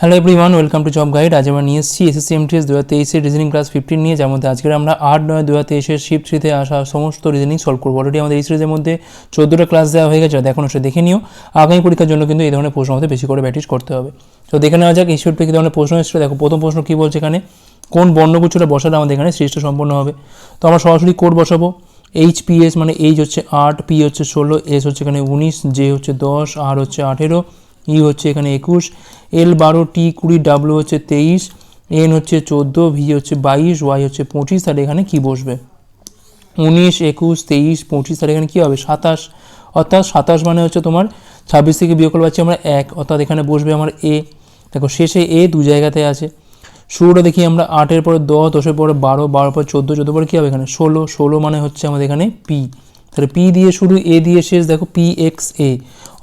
Hello everyone welcome to job guide আজ আমরা নিয়ে এসেছি এসএসসি এমটিএস দু হাজার তেইশের রিজনিং ক্লাস ফিফটিন নিয়ে, যার মধ্যে আজকের আমরা আট, নয় দু হাজার তেইশের শিফট থ্রিতে আসা সমস্ত রিজনিং সলভ করব। অলরেডি আমাদের এই সিরিজের মধ্যে চোদ্দোটা ক্লাস দেওয়া হয়ে গেছে দেখুন সে দেখে নিও। আগামী পরীক্ষার জন্য কিন্তু এই ধরনের প্রশ্ন আমাদের বেশি করে প্র্যাকটিস করতে হবে। তো দেখে নেওয়া যাক, এই শিফট ধরনের প্রশ্ন এসেছিল দেখো, প্রথম প্রশ্ন কী বলছে এখানে? কোন বর্ণগুচ্ছটা বসালে আমাদের এখানে সৃষ্ট সম্পন্ন হবে? তো আমরা সরাসরি কোড বসাবো। এইচ পি এস মানে এইচ হচ্ছে আট পি হচ্ছে ষোলো এস হচ্ছে এখানে উনিশ জে হচ্ছে দশ আর হচ্ছে আঠেরো ই হচ্ছে এখানে একুশ এল বারো টি কুড়ি ডাব্লু হচ্ছে তেইশ এন হচ্ছে চোদ্দ ভি হচ্ছে বাইশ ওয়াই হচ্ছে পঁচিশ আর এখানে কি বসবে? উনিশ, একুশ, তেইশ, পঁচিশ আর এখানে কী হবে? সাতাশ। অর্থাৎ সাতাশ মানে হচ্ছে তোমার ছাব্বিশ থেকে বিয়োগ করলে পাচ্ছি আমরা এক। অর্থাৎ এখানে বসবে আমার এ দেখো, শেষে এ দু জায়গাতে আছে। শুরুটা দেখি আমরা আটের পরে দশ, দশের পরে বারো, বারোর পর চোদ্দ চোদ্দ পরে কী হবে এখানে? ষোলো। ষোলো মানে হচ্ছে আমাদের এখানে পি তাহলে পি দিয়ে শুরু এ দিয়ে শেষ, দেখো P X A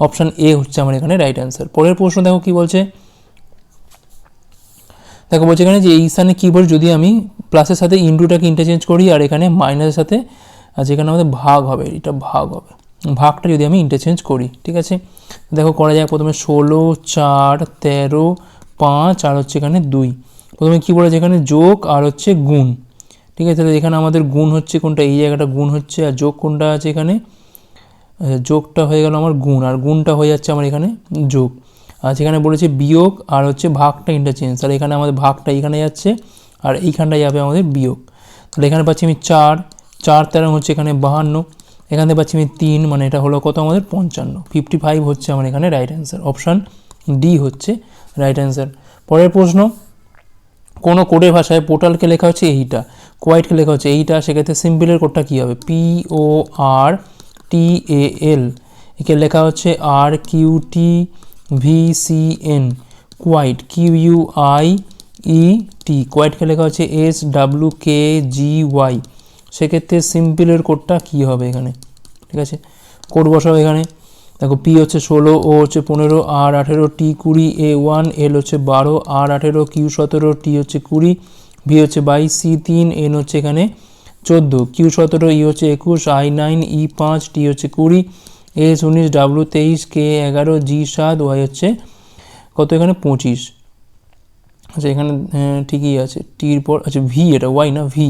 option A হচ্ছে আমার এখানে রাইট অ্যান্সার পরের প্রশ্ন দেখো কি বলছে? দেখো বলছে এখানে যে এই স্থানে কী বলছে যদি আমি প্লাসের সাথে ইন্টুটাকে ইন্টারচেঞ্জ করি আর এখানে মাইনাসের সাথে, আর যেখানে আমাদের ভাগ হবে, এটা ভাগ হবে। ভাগটা যদি আমি ইন্টারচেঞ্জ করি, ঠিক আছে? দেখো করা যায় প্রথমে ষোলো, চার, তেরো, পাঁচ, আর হচ্ছে এখানে দুই। প্রথমে কী বলেছে? এখানে যোগ আর হচ্ছে গুণ। ঠিক আছে, তাহলে এখানে আমাদের গুণ হচ্ছে কোনটা? এই জায়গাটা গুণ হচ্ছে আর যোগ কোনটা আছে এখানে? যোগটা হয়ে গেল আমার গুণ, আর গুণটা হয়ে যাচ্ছে আমার এখানে যোগ। আর সেখানে বলেছে বিয়োগ, আর হচ্ছে ভাগটা ইন্টারচেঞ্জ তাহলে এখানে আমাদের ভাগটা এখানে যাচ্ছে, আর এইখানটা যাবে আমাদের বিয়োগ। তাহলে এখানে পাচ্ছি আমি চার চার তেরো হচ্ছে এখানে বাহান্ন, এখানে পাচ্ছি আমি তিন মানে এটা হলো কত আমাদের? পঞ্চান্ন। ফিফটি ফাইভ হচ্ছে আমার এখানে রাইট অ্যান্সার অপশান ডি হচ্ছে রাইট অ্যান্সার পরের প্রশ্ন কোনো কোডের ভাষায় পোর্টালকে লেখা হচ্ছে এইটা, কোয়াইটকে লেখা হচ্ছে এইটা, সেক্ষেত্রে সিম্পলের কোডটা কী হবে? পি ও আর টি এ এল একে লেখা হচ্ছে R Q T V C N quiet Q U I E T কোয়াইটকে লেখা হচ্ছে S W K G Y সেক্ষেত্রে সিম্পলের কোডটা কী হবে এখানে? ঠিক আছে? কোড বসাও এখানে। দেখো পি হচ্ছে ষোলো ও হচ্ছে পনেরো আর আঠেরো টি কুড়ি এ ওয়ান এল হচ্ছে বারো আর আঠেরো কিউ সতেরো টি হচ্ছে কুড়ি ভি হচ্ছে বাইশ সি তিন এন হচ্ছে এখানে চোদ্দ। কিউ সতেরো ই হচ্ছে একুশ আই নাইন ই পাঁচ টি হচ্ছে কুড়ি এস উনিশ ডাব্লু তেইশ কে এগারো জি সাত ওয়াই হচ্ছে কত এখানে? পঁচিশ। আচ্ছা এখানে আহ, ঠিকই আছে। টির পর আচ্ছা ভি এটা ওয়াই না? ভি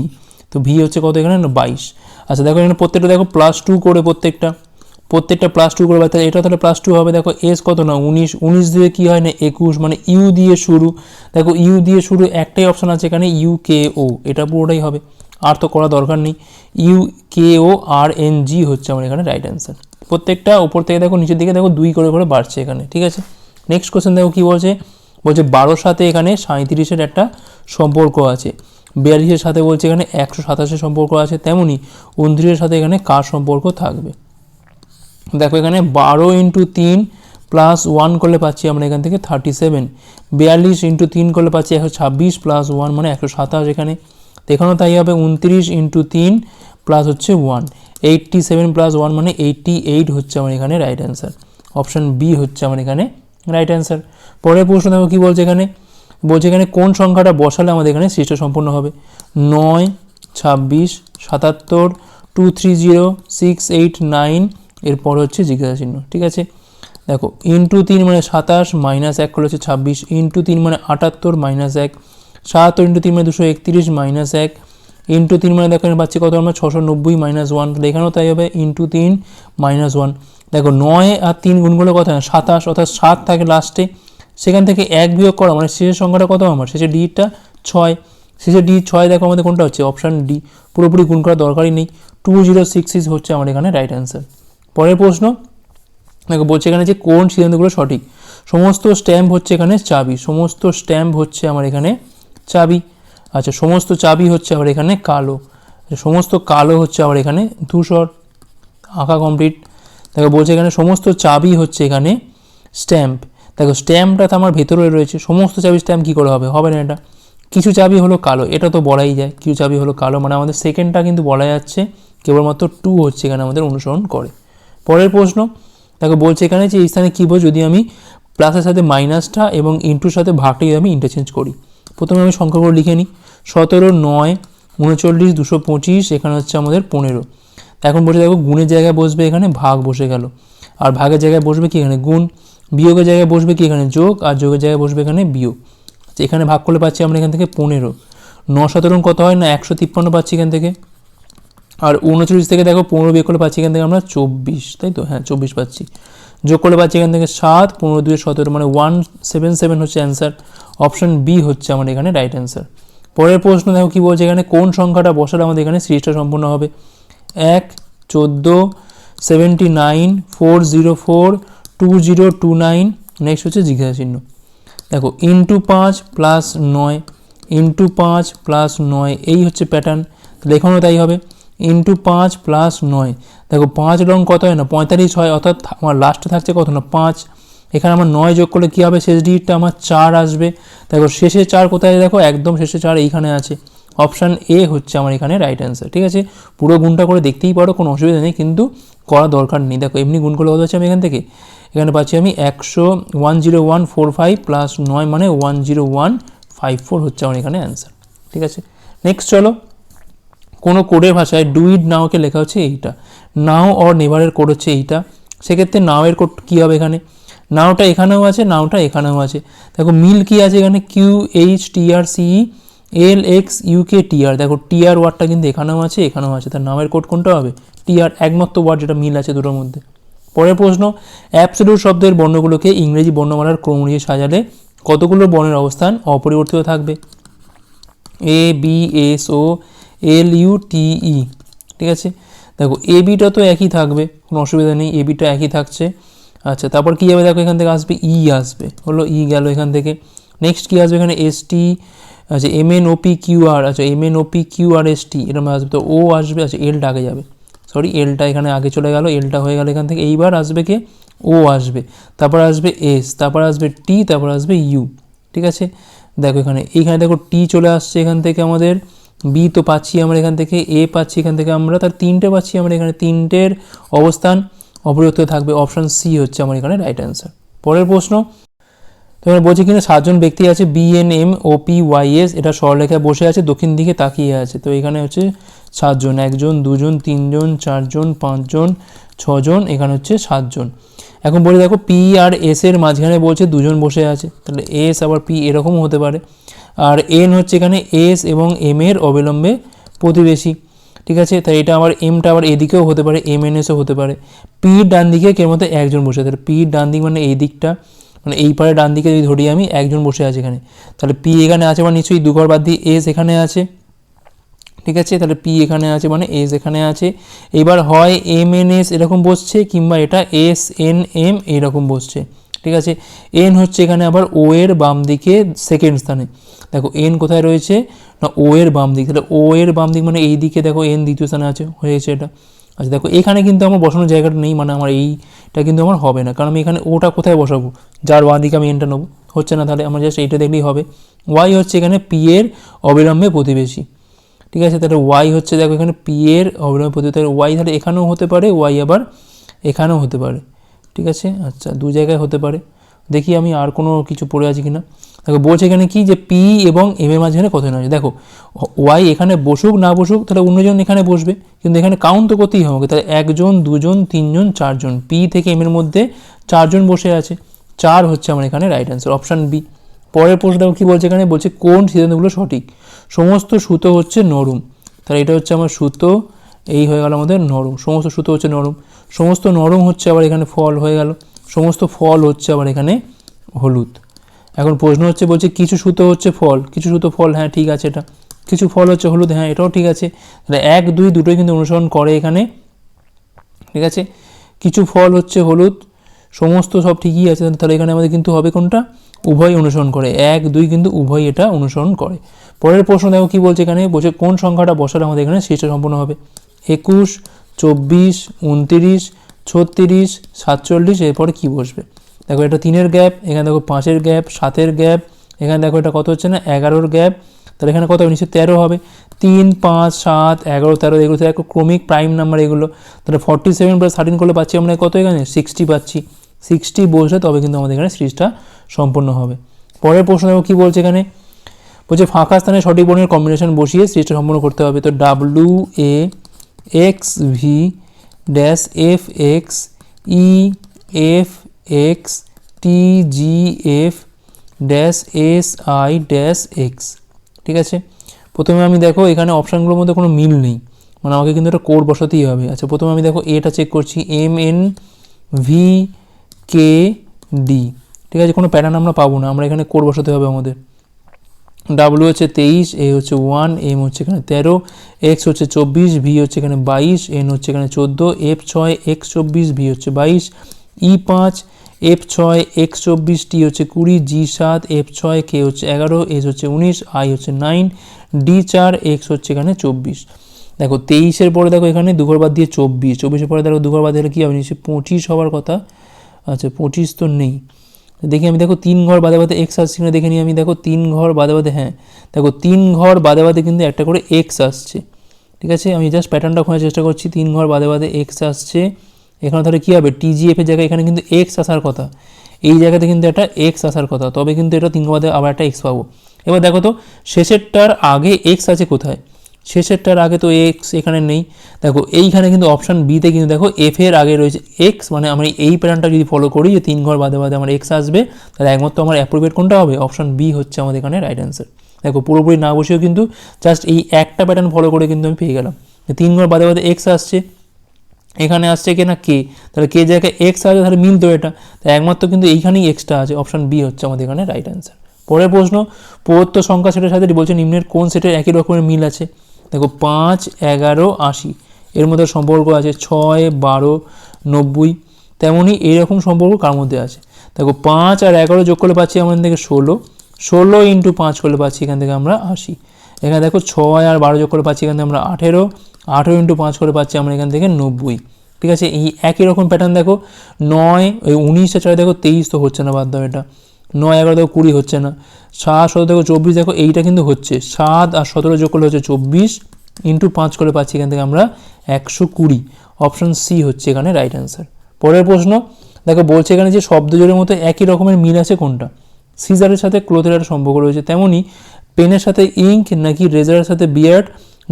তো ভি হচ্ছে কত এখানে? না বাইশ। আচ্ছা দেখো এখানে প্রত্যেকটা দেখো প্লাস টু করে প্রত্যেকটা। প্রত্যেকটা প্লাস টু করে তাহলে এটা তাহলে প্লাস টু হবে, দেখো এস কত না, উনিশ উনিশ দিয়ে কী হয় না, একুশ মানে ইউ দিয়ে শুরু, দেখো ইউ দিয়ে শুরু একটাই অপশান আছে এখানে ইউ কে ও এটা পুরোটাই হবে, আর তো করা দরকার নেই you K O R N G হচ্ছে আমার এখানে রাইট অ্যান্সার প্রত্যেকটা উপর থেকে দেখো নিচের দিকে দেখো দুই করে করে বাড়ছে এখানে, ঠিক আছে নেক্সট কোশ্চেন দেখো কী বলছে বলছে বারোর সাথে এখানে সাঁত্রিশের একটা সম্পর্ক আছে, বিয়াল্লিশের সাথে বলছে এখানে একশো সাতাশের সম্পর্ক আছে তেমনই উনত্রিশের সাথে এখানে কার সম্পর্ক থাকবে দেখো এখানে বারো ইন্টু তিন প্লাস ওয়ান করলে পাচ্ছি আমরা এখান থেকে থার্টি সেভেন বিয়াল্লিশ ইন্টু তিন করলে পাচ্ছি একশো ছাব্বিশ প্লাস ওয়ান মানে একশো সাতাশ এখানে। এখানেও তাই হবে উনত্রিশ ইন্টু তিন প্লাস হচ্ছে one eighty seven plus one মানে এইটটি এইট হচ্ছে আমার এখানে রাইট অ্যান্সার অপশান বি হচ্ছে আমার এখানে রাইট অ্যান্সার পরের প্রশ্ন দেখো কী বলছে এখানে? বলছে এখানে কোন সংখ্যাটা বসালে আমাদের এখানে সৃষ্ট সম্পূর্ণ হবে? নয়, ছাব্বিশ, সাতাত্তর two three zero six eight nine এরপর হচ্ছে জিজ্ঞাসা চিহ্ন ঠিক আছে? দেখো ইন্টু তিন মানে সাতাশ মাইনাস এক করলে হচ্ছে ছাব্বিশ ইন্টু তিন মানে আটাত্তর মাইনাস এক। সাতাত্তর ইন্টু তিন মানে দুশো একত্রিশ মাইনাস এক। ইন্টু তিন মানে দেখো পাচ্ছি কত? আমরা ছশো নব্বই মাইনাস ওয়ান এখানেও তাই হবে ইন্টু তিন মাইনাস ওয়ান দেখো, নয় আর তিন গুণগুলো কথা না সাতাশ, অর্থাৎ সাত থাকে লাস্টে সেখান থেকে এক বিয়োগ করা মানে শেষের সংখ্যাটা কত আমার শেষের ডিটা ছয়। শেষের ডি ছয় দেখো আমাদের কোনটা হচ্ছে? অপশান ডি পুরোপুরি গুণ করার দরকারই নেই। টু জিরো সিক্স সিক্স হচ্ছে আমার এখানে রাইট অ্যান্সার পরের প্রশ্ন দেখো বলছে এখানে যে কোন সিদ্ধান্তগুলো সঠিক সমস্ত স্ট্যাম্প হচ্ছে এখানে চাবি সমস্ত স্ট্যাম্প হচ্ছে আমার এখানে চাবি আচ্ছা সমস্ত চাবি হচ্ছে আবার এখানে কালো আচ্ছা, সমস্ত কালো হচ্ছে আবার এখানে ধূসর আঁকা কমপ্লিট দেখো বলছে এখানে সমস্ত চাবি হচ্ছে এখানে স্ট্যাম্প দেখো স্ট্যাম্পটা তো আমার ভেতরে রয়েছে সমস্ত চাবি স্ট্যাম্প কী করে হবে হবে না এটা কিছু চাবি হলো কালো এটা তো বলাই যায় কিছু চাবি হলো কালো মানে আমাদের সেকেন্ডটা কিন্তু বলা যাচ্ছে কেবলমাত্র টু হচ্ছে এখানে আমাদের অনুসরণ করে। পরের প্রশ্ন দেখো বলছে এখানে যে এই স্থানে কী বল যদি আমি প্লাসের সাথে মাইনাসটা এবং ইন্টুর সাথে ভাগটা যদি আমি ইন্টারচেঞ্জ করি। প্রথমে আমি সংখ্যাগুলো লিখে নিই। সতেরো নয় উনচল্লিশ দুশো পঁচিশ এখানে হচ্ছে আমাদের পনেরো। এখন বসে দেখো গুণের জায়গায় বসবে এখানে ভাগ বসে গেল। আর ভাগের জায়গায় বসবে কি এখানে? গুণ। বিয়োগের জায়গায় বসবে কি এখানে? যোগ। আর যোগের জায়গায় বসবে এখানে বিয়োগ। আচ্ছা, এখানে ভাগ করলে পাচ্ছি আমরা এখান থেকে পনেরো। ন সতেরো কত হয় না? একশো তিপ্পান্ন পাচ্ছি এখান থেকে। আর উনচল্লিশ থেকে দেখো পনেরো বিয়োগ করলে পাচ্ছি এখান থেকে আমরা চব্বিশ, তাই তো? হ্যাঁ চব্বিশ পাচ্ছি। যোগ করলে পাচ্ছি এখান থেকে সাত, পনেরো দুই সতেরো মানে ওয়ান সেভেন সেভেন হচ্ছে অ্যান্সার অপশন বি হচ্ছে আমার এখানে রাইট অ্যান্সার পরের প্রশ্ন দেখো কী বলছে এখানে, কোন সংখ্যাটা বসালে আমাদের এখানে সিরিজটা সম্পূর্ণ হবে? এক, চোদ্দ seventy nine four zero four two zero two nine next হচ্ছে জিজ্ঞাসা চিহ্ন। দেখো ইন্টু পাঁচ প্লাস নয় ইন্টু পাঁচ প্লাস নয়, এই হচ্ছে প্যাটার্ন তাহলে এখানেও তাই হবে। ইন্টু পাঁচ প্লাস নয়। দেখো পাঁচ রং কত হয় না? পঁয়তাল্লিশ হয়, অর্থাৎ আমার লাস্টে থাকছে কত না? পাঁচ। এখানে আমার নয় যোগ করলে কী হবে? শেষ ডিজিটটা আমার চার আসবে। দেখো শেষে চার কোথায় দেখো একদম শেষে চার এইখানে আছে। অপশান এ হচ্ছে আমার এখানে রাইট অ্যান্সার ঠিক আছে? পুরো গুণটা করে দেখতেই পারো, কোনো অসুবিধা নেই, কিন্তু করা দরকার নেই। দেখো এমনি গুণ করলে কত হচ্ছে আমি এখান থেকে? এখানে পাচ্ছি আমি একশো one zero one four five plus নয় মানে one zero one five four হচ্ছে আমার এখানে অ্যান্সার ঠিক আছে? নেক্সট চলো। কোনো কোডের ভাষায় ডুইড নাওকে লেখা হচ্ছে এইটা। নাও অর নেভারের কোড হচ্ছে এইটা। সেক্ষেত্রে নাওয়ের কোড কী হবে এখানে? নাওটা এখানেও আছে নাওটা এখানেও আছে। দেখো মিল কি আছে এখানে? Q H T R C E L X U K T R দেখো টিআর ওয়ার্ডটা কিন্তু এখানেও আছে এখানেও আছে। তার নামের কোড কোনটা হবে? টিআর একমাত্র ওয়ার্ড যেটা মিল আছে দুটোর মধ্যে। পরের প্রশ্ন অ্যাবসলিউট শব্দের বর্ণগুলোকে ইংরেজি বর্ণমালার ক্রম অনুযায়ী সাজালে কতগুলো বর্ণের অবস্থান অপরিবর্তিত থাকবে? A B S O L U T E, ঠিক আছে? দেখো, এ বিটা তো একই থাকবে, কোনো অসুবিধা নেই, এ বিটা একই থাকছে। আচ্ছা তারপর কী হবে? দেখো, এখান থেকে আসবে ই আসবে। হলো ই গেল এখান থেকে। নেক্সট কী আসবে এখানে? এস টি আচ্ছা M N O P Q R আচ্ছা M N O P Q R S T এরকম আসবে। তো ও আসবে আচ্ছা এলটা আগে যাবে। সরি এলটা এখানে আগে চলে গেল এলটা হয়ে গেল এখান থেকে। এইবার আসবে কে? ও আসবে। তারপর আসবে এস তারপর আসবে টি তারপর আসবে ইউ ঠিক আছে? দেখো এখানে, এইখানে দেখো টি চলে আসছে এখান থেকে আমাদের। বি তো পাচ্ছি আমরা এখান থেকে, এ পাচ্ছি এখান থেকে আমরা তার তিনটে পাচ্ছি আমরা এখানে। তিনটের অবস্থান অপরিবর্তিত থাকবে অপশান সি হচ্ছে আমার এখানে রাইট অ্যান্সার পরের প্রশ্ন, তোমার বলছে কিনা সাতজন ব্যক্তি আছে B N M O P Y S এটা সরলেখায় বসে আছে, দক্ষিণ দিকে তাকিয়ে আছে। তো এখানে হচ্ছে সাতজন, একজন, দুজন, তিনজন, চারজন, পাঁচজন, ছজন, এখানে হচ্ছে সাতজন। এখন বলে দেখো পি আর এস এর মাঝখানে বলছে দুজন বসে আছে, তাহলে এস আবার পি এরকমও হতে পারে। আর এন হচ্ছে এখানে এস এবং এম এর অবিলম্বে প্রতিবেশী। ঠিক আছে? তাই এটা আবার এমটা আবার এদিকেও হতে পারে এম এন এসও হতে পারে। পি ডান দিকে মধ্যে একজন বসে তাহলে পি ডান দিক মানে এই দিকটা মানে এই পারে ডান দিকে যদি ধরি আমি, একজন বসে আছে এখানে। তাহলে পি এখানে আছে মানে নিশ্চয়ই দুঘর বাদ দিয়ে এস এখানে আছে। ঠিক আছে? তাহলে পি এখানে আছে মানে এস এখানে আছে। এবার হয় এম এন এস এরকম বসছে কিংবা এটা এস এন এম এইরকম বসছে। ঠিক আছে? এন হচ্ছে এখানে আবার ও এর বাম দিকে সেকেন্ড স্থানে। দেখো এন কোথায় রয়েছে? না ও এর বাম দিক। তাহলে ও এর বাম দিক মানে এই দিকে দেখো এন দ্বিতীয় স্থানে আছে, হয়েছে এটা। আচ্ছা দেখো, এখানে কিন্তু আমার বসানোর জায়গাটা নেই মানে আমার এইটা কিন্তু আমার হবে না। কারণ আমি এখানে ওটা কোথায় বসাবো? যার বাঁ দিকে আমি এনটা নেব। হচ্ছে না? তাহলে আমার জাস্ট এইটা দেখলেই হবে। ওয়াই হচ্ছে এখানে পি এর অবিলম্বে প্রতিবেশী। ঠিক আছে? তাহলে ওয়াই হচ্ছে, দেখো, এখানে পি এর অবিলম্বে প্রতিবেশী। তাহলে ওয়াই তাহলে এখানেও হতে পারে ওয়াই আবার এখানেও হতে পারে। ঠিক আছে? আচ্ছা দু জায়গায় হতে পারে। দেখি আমি আর কোনো কিছু পড়ে আছি কিনা। দেখো, বলছে এখানে কি যে পি এবং এম এর মাঝখানে কত আছে দেখো ওয়াই এখানে বসুক, না বসুক, তাহলে অন্যজন এখানে বসবে। কিন্তু এখানে কাউন্ট তো করতেই হবে তাহলে একজন, দুজন, তিনজন, চারজন। পি থেকে এম এর মধ্যে চারজন বসে আছে। চার হচ্ছে আমার এখানে রাইট অ্যান্সার অপশান বি পরের প্রশ্ন কী বলছে এখানে? বলছে কোন সিদ্ধান্তগুলো সঠিক? সমস্ত সুতো হচ্ছে নরম। তাহলে এটা হচ্ছে আমার সুতো, এই হয়ে গেল আমাদের নরম। সমস্ত সুতো হচ্ছে নরম। সমস্ত নরম হচ্ছে আবার এখানে ফল হয়ে গেল। সমস্ত ফল হচ্ছে আবার এখানে হলুদ। এখন প্রশ্ন হচ্ছে, বলছে কিছু সুতো হচ্ছে ফল, কিছু সুতো ফল হ্যাঁ ঠিক আছে এটা। কিছু ফল হচ্ছে হলুদ হ্যাঁ এটাও ঠিক আছে। তাহলে এক, দুই দুটোই কিন্তু অনুসরণ করে এখানে। ঠিক আছে? কিছু ফল হচ্ছে হলুদ, সমস্ত সব ঠিকই আছে, তাহলে এখানে আমাদের কিন্তু হবে কোনটা? উভয় অনুসরণ করে। এক, দুই কিন্তু উভয় এটা অনুসরণ করে। পরের প্রশ্ন দেখো কী বলছে এখানে? বলছে কোন সংখ্যাটা বসালে আমাদের এখানে শেষটা সম্পূর্ণ হবে? একুশ চব্বিশ, উনতিরিশ, ছত্রিশ, সাতচল্লিশ, এরপরে কী বসবে? দেখো এটা তিনের গ্যাপ, এখানে দেখো পাঁচের গ্যাপ, সাতের গ্যাপ, এখানে দেখো এটা কত হচ্ছে না? এগারোর গ্যাপ। তাহলে এখানে কত হবে? নিশ্চয়ই তেরো হবে। তিন, পাঁচ, সাত, এগারো, তেরো, এগুলো দেখো ক্রমিক প্রাইম নাম্বার এগুলো। তাহলে ফর্টি সেভেন প্লাস থার্টিন করলে পাচ্ছি আমরা কত এখানে? সিক্সটি পাচ্ছি। সিক্সটি বসলে তবে কিন্তু আমাদের এখানে সিরিজটা সম্পূর্ণ হবে। পরের প্রশ্ন দেখো কী বলছে এখানে? বলছে ফাঁকা স্থানে সঠিক বর্ণের কম্বিনেশন বসিয়ে সিরিজটা সম্পূর্ণ করতে হবে। তো W A X V dash F X E F X T G F dash S I dash X ঠিক আছে? প্রথমে আমি দেখো এখানে অপশানগুলোর মধ্যে কোনো মিল নেই। মানে আমাকে কিন্তু একটা কোড বসাতেই হবে। আচ্ছা প্রথমে আমি দেখো এটা চেক করছি। M N V K D ঠিক আছে? কোনো প্যাটার্ন আমরা পাবো না। আমরা এখানে কোড বসাতে হবে আমাদের। ডাব্লিউ হচ্ছে তেইশ এ হচ্ছে ওয়ান এম হচ্ছে এখানে তেরো এক্স হচ্ছে চব্বিশ ভি হচ্ছে এখানে বাইশ এন হচ্ছে এখানে চোদ্দ এফ ছয় এক্স চব্বিশ ভি হচ্ছে বাইশ ই পাঁচ এফ ছয় এক্স চব্বিশ টি হচ্ছে কুড়ি জি সাত এফ ছয় কে হচ্ছে এগারো এস হচ্ছে উনিশ আই হচ্ছে নাইন ডি চার এক্স হচ্ছে এখানে চব্বিশ। দেখো তেইশের পরে দেখো এখানে দুঘর বাদ দিয়ে চব্বিশ, চব্বিশের পরে দেখো দুঘর বাদ দিলে কী হবে? নিশ্চয়ই পঁচিশ হওয়ার কথা। আচ্ছা পঁচিশ তো নেই। দেখি আমি দেখো তিন ঘর বাদে বাদে এক্স আসছে কিনা দেখে নিই আমি দেখো তিন ঘর বাদে বাদে হ্যাঁ দেখো তিন ঘর বাদে বাদে কিন্তু একটা করে এক্স আসছে ঠিক আছে আমি জাস্ট প্যাটার্নটা খোঁজার চেষ্টা করছি তিন ঘর বাদে বাদে এক্স আসছে এখানে তাহলে কী হবে টিজিএফ এর জায়গায় এখানে কিন্তু এক্স আসার কথা এই জায়গাতে কিন্তু একটা এক্স আসার কথা। তবে কিন্তু এটা তিন ঘর বাদে আবার একটা এক্স পাবো। এবার দেখো তো, শেষেরটার আগে এক্স আছে কোথায়? শেষেরটার আগে তো এক্স এখানে নেই। দেখো, এইখানে কিন্তু অপশান বিতে কিন্তু দেখো এফ এর আগে রয়েছে এক্স মানে আমি এই প্যাটার্নটা যদি ফলো করি, যে তিন ঘর বাদে বাদে আমার এক্স আসবে, তাহলে একমাত্র আমার অ্যাপ্রোভেট কোনটা হবে? অপশান বি হচ্ছে আমাদের এখানে রাইট অ্যান্সার দেখো, পুরোপুরি না বসেও কিন্তু জাস্ট এই একটা প্যাটার্ন ফলো করে কিন্তু আমি পেয়ে গেলাম। তিন ঘর বাদে বাদে এক্স আসছে, এখানে আসছে কি না কে তাহলে কে জায়গায় এক্স আছে, তাহলে মিল তো এটা। তাই একমাত্র কিন্তু এইখানেই এক্সট্রা আছে অপশান বি হচ্ছে আমাদের এখানে রাইট অ্যান্সার পরের প্রশ্ন প্রদত্ত সংখ্যা সেটের সাথে বলছে নিম্নের কোন সেটের একই রকমের মিল আছে? দেখো পাঁচ, এগারো, আশি। এর মধ্যে সম্পর্ক আছে ছয়, বারো, নব্বই। তেমনই এইরকম সম্পর্ক কার মধ্যে আছে? দেখো পাঁচ আর এগারো যোগ করলে পাচ্ছি আমাদের থেকে ষোলো। ষোলো ইন্টু পাঁচ করলে পাচ্ছি এখান থেকে আমরা আশি। এখানে দেখো ছয় আর বারো যোগ করে পাচ্ছি এখান থেকে আমরা আঠেরো। আঠেরো ইন্টু পাঁচ করে পাচ্ছি আমরা এখান থেকে নব্বই। ঠিক আছে? এই একই রকম প্যাটার্ন দেখো। নয়, ওই উনিশটা ছয় দেখো তেইশ তো হচ্ছে না দাও এটা। নয় এগারো দেখো কুড়ি হচ্ছে না। সাত, সতেরো দেখো চব্বিশ, দেখো এইটা কিন্তু হচ্ছে। সাত আর সতেরো যোগ করলে হচ্ছে চব্বিশ ইন্টু পাঁচ করে পাচ্ছি এখান থেকে আমরা একশো কুড়ি। অপশান সি হচ্ছে এখানে রাইট অ্যান্সার পরের প্রশ্ন, দেখো বলছে এখানে যে শব্দ জোরের মতো একই রকমের মিল আছে কোনটা? সিজারের সাথে ক্লোথের একটা সম্পর্ক রয়েছে। তেমনই পেনের সাথে ইঙ্ক নাকি রেজারের সাথে বিয়ার্ড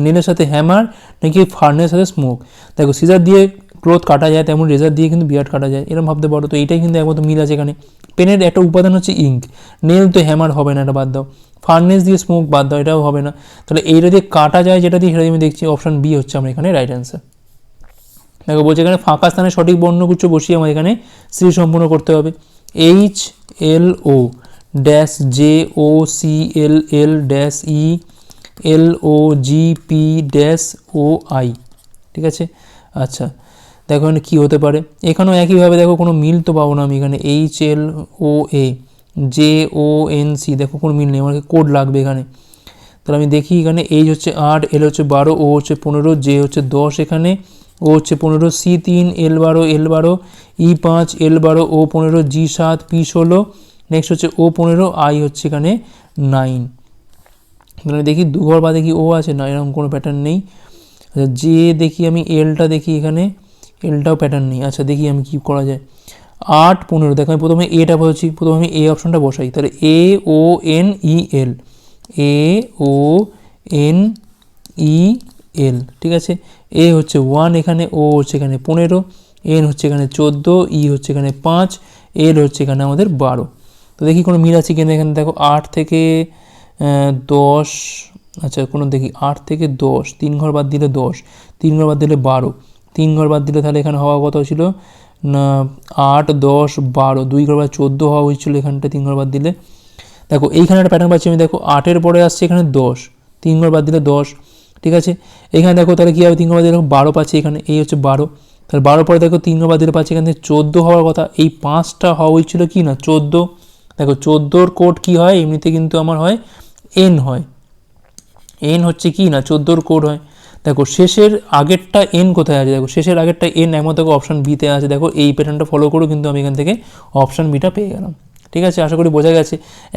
নীলের সাথে হ্যামার নাকি ফার্নের সাথে স্মোক দেখো সিজার দিয়ে ক্লোথ কাটা যায়, তেমন রেজার দিয়ে কিন্তু বিয়ার্ড কাটা যায়। এরকম ভাবতে পারো তো, এইটাই কিন্তু একমাত্র মিল আছে এখানে। পেনের একটা উপাদান হচ্ছে ইঙ্ক নেল তো হ্যামার হবে না, এটা বাদ দাও। ফার্নেস দিয়ে স্মোক বাদ দাও, এটাও হবে না। তাহলে এইটা দিয়ে কাটা যায়, যেটা দিয়ে সেটা আমি দেখছি অপশন বি হচ্ছে আমার এখানে রাইট অ্যান্সার দেখো, বলছে এখানে ফাঁকা স্থানে সঠিক বর্ণগুচ্ছ বসিয়ে আমার এখানে শ্রী সম্পূর্ণ করতে হবে। H L O dash J O C L L dash E L O G P dash O I ঠিক আছে? আচ্ছা। দেখো এখানে কী হতে পারে। এখানেও একইভাবে দেখো কোনো মিল তো পাবো না আমি এখানে H L O A J O N C দেখো কোনো মিল নেই আমাকে কোড লাগবে এখানে। তাহলে আমি দেখি এখানে এইচ হচ্ছে আট এল হচ্ছে বারো ও হচ্ছে পনেরো জে হচ্ছে দশ এখানে ও হচ্ছে পনেরো সি তিন এল বারো এল বারো ই পাঁচ এল বারো ও পনেরো জি সাত পি ষোলো নেক্সট হচ্ছে ও পনেরো আই হচ্ছে এখানে নাইন তাহলে দেখি দুঘর বাদে কি ও আছে? না, এরকম কোনো প্যাটার্ন নেই। আচ্ছা জে দেখি আমি এলটা দেখি এখানে। এলটাও প্যাটার্ন নেই। আচ্ছা দেখি আমি কী করা যায়। আট, পনেরো, দেখো আমি প্রথমে এটা বলছি প্রথমে আমি এ অপশনটা বসাই। তাহলে এ ও এন ই এল এ ও এন ই এল ঠিক আছে? এ হচ্ছে ওয়ান এখানে ও হচ্ছে এখানে পনেরো এন হচ্ছে এখানে চোদ্দ ই হচ্ছে এখানে পাঁচ এল হচ্ছে এখানে আমাদের বারো। তো দেখি কোনো মিল আছে কিনা এখানে? দেখো, আট থেকে দশ আচ্ছা কোনো দেখি, আট থেকে দশ, তিন ঘর বাদ দিলে দশ, তিন ঘর বাদ দিলে বারো। তিন ঘর বাদ দিলে তাহলে এখানে হওয়া কথা ছিল না, আট, দশ, বারো, দুই ঘর বাদ, চোদ্দ হওয়া হয়েছিল এখানটা তিন ঘর বাদ দিলে। দেখো, এইখানে একটা প্যাটার্ন পাচ্ছি আমি, দেখো, আটের পরে আসছে এখানে দশ। তিন ঘর বাদ দিলে দশ, ঠিক আছে? এখানে দেখো, তাহলে কী হবে? তিন ঘর বাদ দিলে বারো পাচ্ছি, এখানে এই হচ্ছে বারো। তাহলে বারো পরে দেখো, তিন ঘর বাদ দিলে পাচ্ছি এখান চোদ্দ হওয়ার কথা। এই পাঁচটা হওয়া হয়েছিল কি না? চোদ্দ। দেখো, চোদ্দোর কোড কি হয়? এমনিতে কিন্তু আমার হয় এন হয়। এন হচ্ছে কি না? চোদ্দোর কোড হয়। দেখো শেষের আগেরটা এন কোথায় আছে? দেখো শেষের আগেরটা এন একমাত্র দেখো অপশান বিতে আছে। দেখো এই প্যাটার্নটা ফলো করো, কিন্তু আমি এখান থেকে অপশান বিটা পেয়ে গেলাম। ঠিক আছে? আশা করি বোঝা গেছে।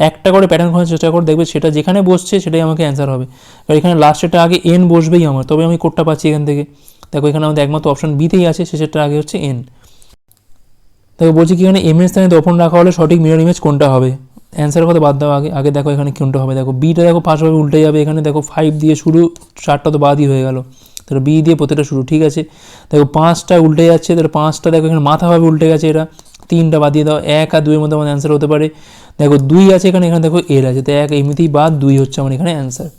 একটা করে প্যাটার্ন খোঁজার চেষ্টা করে, দেখবে সেটা যেখানে বসছে সেটাই আমাকে অ্যান্সার হবে। কারণ এখানে লাস্টেরটা আগে এন বসবেই আমার, তবে আমি কোডটা পাচ্ছি এখান থেকে। দেখো এখানে আমাদের একমাত্র অপশান বিতেই আছে, শেষেরটা আগে হচ্ছে এন দেখো বলছি কি এখানে এম এর স্থানে দপন রাখা হলে সঠিক মিরর ইমেজ কোনটা হবে? অ্যান্সারের কথা বাদ দাও। আগে আগে দেখো এখানে কোনটা হবে। দেখো বিটা দেখো পাঁচভাবে উল্টে যাবে। এখানে দেখো ফাইভ দিয়ে শুরু, চারটা তো বাদই হয়ে গেল। তাহলে বি দিয়ে প্রতিটা শুরু, ঠিক আছে? দেখো পাঁচটা উল্টে যাচ্ছে, তাহলে পাঁচটা দেখো এখানে মাথাভাবে উল্টে গেছে এটা তিনটা বাদ দিয়ে দাও। এক আর দুইয়ের মধ্যে আমার অ্যান্সার হতে পারে। দেখো দুই আছে এখানে এখানে দেখো এর আছে। তো এক এমনিতেই বাদ, দুই হচ্ছে আমার এখানে অ্যান্সার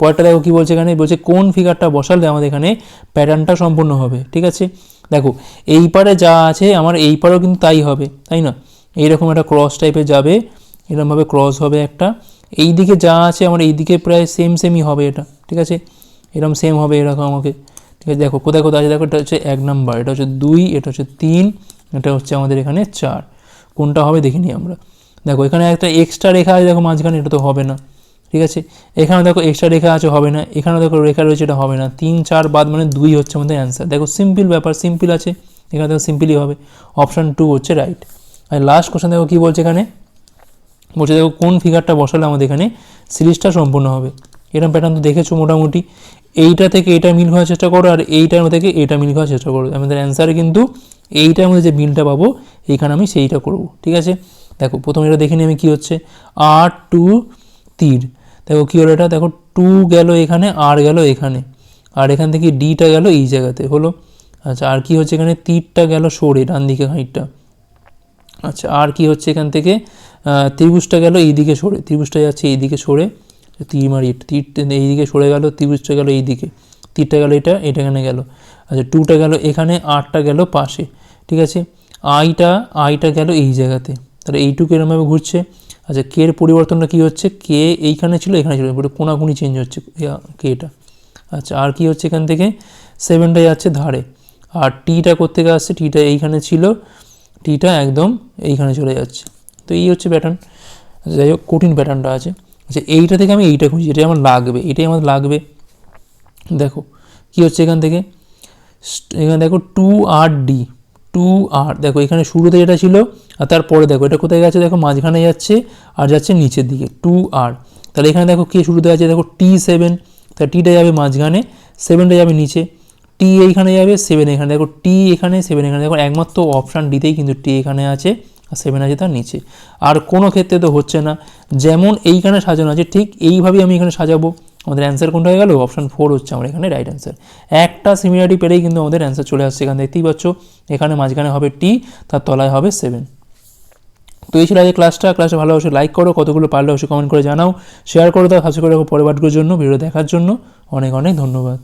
পরেরটা দেখো কী বলছে এখানে? বলছে কোন ফিগারটা বসালে আমাদের এখানে প্যাটার্নটা সম্পূর্ণ হবে, ঠিক আছে? দেখো এই পারে যা আছে, আমার এই পারেও কিন্তু তাই হবে, তাই না? এইরকম একটা ক্রস টাইপের যাবে। এরকমভাবে ক্রস হবে একটা। এই দিকে যা আছে আমার এই দিকে প্রায় সেম সেমই হবে এটা, ঠিক আছে? এরকম সেম হবে এরকম আমাকে। ঠিক আছে, দেখো, কোথায় কোথায় আছে? দেখো, এটা হচ্ছে এক নাম্বার এটা হচ্ছে দুই, এটা হচ্ছে তিন, এটা হচ্ছে আমাদের এখানে চার। কোনটা হবে দেখিনি আমরা। দেখো, এখানে একটা এক্সট্রা রেখা আছে, দেখো, মাঝখানে এটা তো হবে না, ঠিক আছে? এখানে দেখো এক্সট্রা রেখা আছে, হবে না। এখানে দেখো রেখা রয়েছে, এটা হবে না। তিন, চার বাদ মানে দুই হচ্ছে আমাদের অ্যান্সার দেখো সিম্পল ব্যাপার সিম্পল আছে। এখানে দেখো সিম্পলই হবে। অপশান টু হচ্ছে রাইট আর লাস্ট কোশ্চেন দেখো, কী বলছে এখানে? বলছে দেখো কোন ফিগারটা বসালে আমাদের এখানে সিরিজটা সম্পূর্ণ হবে। এরকম প্যাটার্ন তো দেখেছ মোটামুটি। এইটা থেকে এটা মিল হওয়ার চেষ্টা করো আর এইটার থেকে এটা মিল হওয়ার চেষ্টা করো। আমাদের অ্যান্সারে কিন্তু এইটার মধ্যে যে মিলটা পাবো, এইখানে আমি সেইটা করব, ঠিক আছে? দেখো, প্রথমে এটা দেখে নিই আমি কী হচ্ছে। আর টু তীর। দেখো কী হলো এটা? দেখো, টু গেল এখানে, আর গেল এখানে। আর এখান থেকে ডিটা গেল এই জায়গাতে, হলো? আচ্ছা আর কি হচ্ছে এখানে? তীরটা গেল সরে ডান দিকে খানিকটা আচ্ছা আর কি হচ্ছে এখান থেকে? ত্রিভুজটা গেল এইদিকে সরে, ত্রিভুজটা যাচ্ছে এইদিকে সরে, তীর মারি, তীর এইদিকে সরে গেল, ত্রিভুজটা গেল এইদিকে, তীরটা গেল এটা এটা এখানে গেল। আচ্ছা টুটা গেল এখানে, আটটা গেল পাশে, ঠিক আছে? আইটা আইটা গেল এই জায়গাতে, তাহলে এইটুকু এরমভাবে ঘুরছে। আচ্ছা কে এর পরিবর্তনটা কী হচ্ছে? কে এইখানে ছিল, এখানে ছিল, পুরো কোনাকুনি চেঞ্জ হচ্ছে কেটা আচ্ছা আর কি হচ্ছে এখান থেকে? সেভেনটা যাচ্ছে ধারে, আর টিটা কোথেকে আসছে? টিটা এইখানে ছিল টিটা একদম এইখানে চলে যাচ্ছে। তো এই হচ্ছে প্যাটার্ন যাই হোক, কঠিন প্যাটার্নটা আছে। আচ্ছা এইটা থেকে আমি এইটা খুঁজি এটাই আমার লাগবে, এটাই আমার লাগবে। দেখো, কি হচ্ছে এখান থেকে? এখানে দেখো two R D two R দেখো এখানে শুরুতে যেটা ছিল আর তারপরে দেখো, এটা কোথায় গেছে? দেখো মাঝখানে যাচ্ছে আর যাচ্ছে নিচের দিকে টু আর তাহলে এখানে দেখো কে শুরুতে আছে? দেখো টি সেভেন তাহলে টিটা যাবে মাঝখানে সেভেনটা যাবে নিচে। টি এইখানে যাবে সেভেন এখানে। দেখো টি এখানে সেভেন এখানে। দেখো একমাত্র অপশান ডিতেই কিন্তু টি এখানে আছে। আর সেভেন আছে তার নিচে। আর কোনো ক্ষেত্রে তো হচ্ছে না। যেমন এইখানে সাজানো আছে, ঠিক এইভাবেই আমি এখানে সাজাবো। আমাদের অ্যান্সার কোনটা হয়ে গেল? অপশান ফোর হচ্ছে আমার এখানে রাইট অ্যান্সার একটা সিমিলারিটি পেলেই কিন্তু আমাদের অ্যান্সার চলে আসছে এখানে দেখতেই পাচ্ছ, এখানে মাঝখানে হবে টি তার তলায় হবে সেভেন তো এই ছিল আজকে ক্লাসটা ক্লাসটা ভালো অবশ্যই লাইক করো, কতগুলো পারলে অবশ্যই কমেন্ট করে জানাও। শেয়ার করো, তার সাবস্ক্রাইব করে রাখো পরবর্তীর জন্য। ভিডিও দেখার জন্য অনেক অনেক ধন্যবাদ।